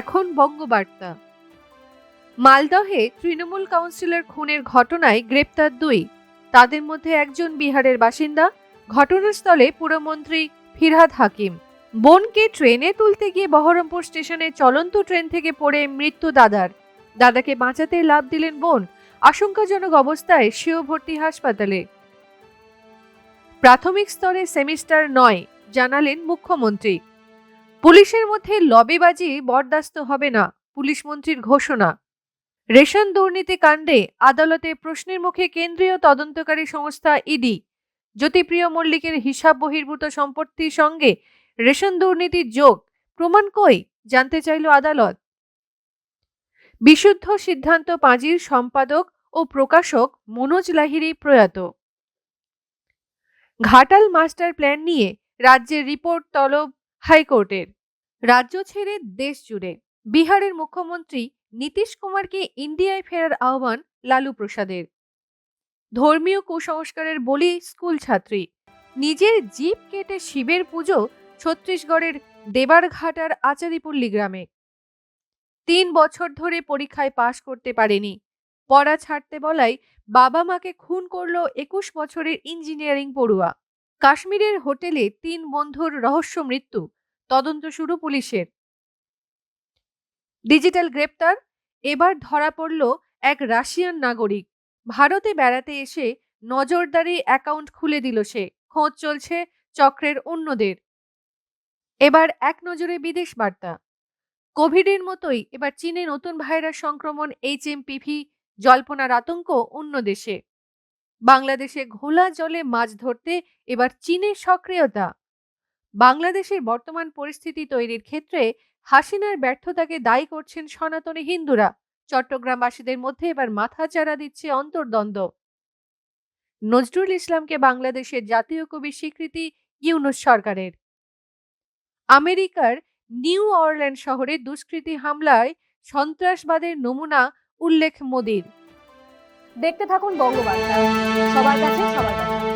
এখন বঙ্গবার্তা। মালদহে তৃণমূল কাউন্সিলর খুনের ঘটনায় গ্রেপ্তার দুই। তাদের মধ্যে একজন বিহারের বাসিন্দা, ঘটনাস্থলে পুরমন্ত্রী ফিরহাদ হাকিম। বোনকে ট্রেনে তুলতে গিয়ে বহরমপুর স্টেশনে চলন্ত ট্রেন থেকে পড়ে মৃত্যু দাদার। দাদাকে বাঁচাতে লাভ দিলেন বোন। আশঙ্কাজনক অবস্থায় সেও ভর্তি হাসপাতালে। প্রাথমিক স্তরে সেমিস্টার নয়, জানালেন মুখ্যমন্ত্রী। পুলিশের মধ্যে লবিবাজি বরদাস্ত হবে না, পুলিশ মন্ত্রীর ঘোষণা। রেশন দুর্নীতি কাণ্ডে আদালতে প্রশ্নের মুখে কেন্দ্রীয় তদন্তকারী সংস্থা ইডি। জ্যোতিপ্রিয় মল্লিকের হিসাব বহির্ভূত সম্পত্তির সঙ্গে রেশন দুর্নীতির যোগ, প্রমাণ কই? জানতে চাইল আদালত। বিশুদ্ধ সিদ্ধান্ত পাঁজির সম্পাদক ও প্রকাশক মনোজ লাহিড়ী প্রয়াত। ঘাটাল মাস্টার প্ল্যান নিয়ে রাজ্যের রিপোর্ট তলব হাইকোর্টের। রাজ্য ছেড়ে দেশ জুড়ে বিহারের মুখ্যমন্ত্রী নীতিশ কুমারকে ইন্ডিয়ায় ফেরার আহ্বান লালু প্রসাদের। ধর্মীয় কুসংস্কারের বলি স্কুল ছাত্রী। নিজের জিপ কেটে শিবের পুজো ছত্তিশগড়ের দেবারঘাটার আচারিপল্লী গ্রামে। তিন বছর ধরে পরীক্ষায় পাশ করতে পারেনি। পড়া ছাড়তে বলাই বাবা মাকে খুন করল একুশ বছরের ইঞ্জিনিয়ারিং পড়ুয়া। কাশ্মীরের হোটেলে তিন বন্ধুর রহস্য মৃত্যু। তদন্ত শুরু পুলিশের। ডিজিটাল গ্রেপ্তার, এবার ধরা পড়ল এক রাশিয়ান নাগরিক। ভারতে বেড়াতে এসে নজরদারি অ্যাকাউন্ট খুলে দিল সে। খোঁজ চলছে চক্রের অন্যদের। এবার এক নজরে বিদেশ বার্তা। কোভিডের মতোই এবার চীনে নতুন ভাইরাস সংক্রমণ, এইচ এইচএমপিভি জল্পনার আতঙ্ক অন্য দেশে। বাংলাদেশে ঘোলা জলে মাছ ধরতে এবার চীনের সক্রিয়তা। বাংলাদেশের বর্তমান পরিস্থিতি তৈরির ক্ষেত্রে হাসিনার ব্যর্থতাকে দায়ী করছেন সনাতনী হিন্দুরা। চট্টগ্রামবাসীদের মধ্যে এবার মাথাচাড়া দিচ্ছে অন্তর্দ্বন্দ্ব। নজরুল ইসলামকে বাংলাদেশের জাতীয় কবির স্বীকৃতি ইউনুস সরকারের। আমেরিকার নিউ অরল্যান্ড শহরে দুষ্কৃতী হামলায় সন্ত্রাসবাদের নমুনা উল্লেখ মোদির। দেখতে থাকুন বঙ্গবার্তা। সবার কাছে সবার কাছে।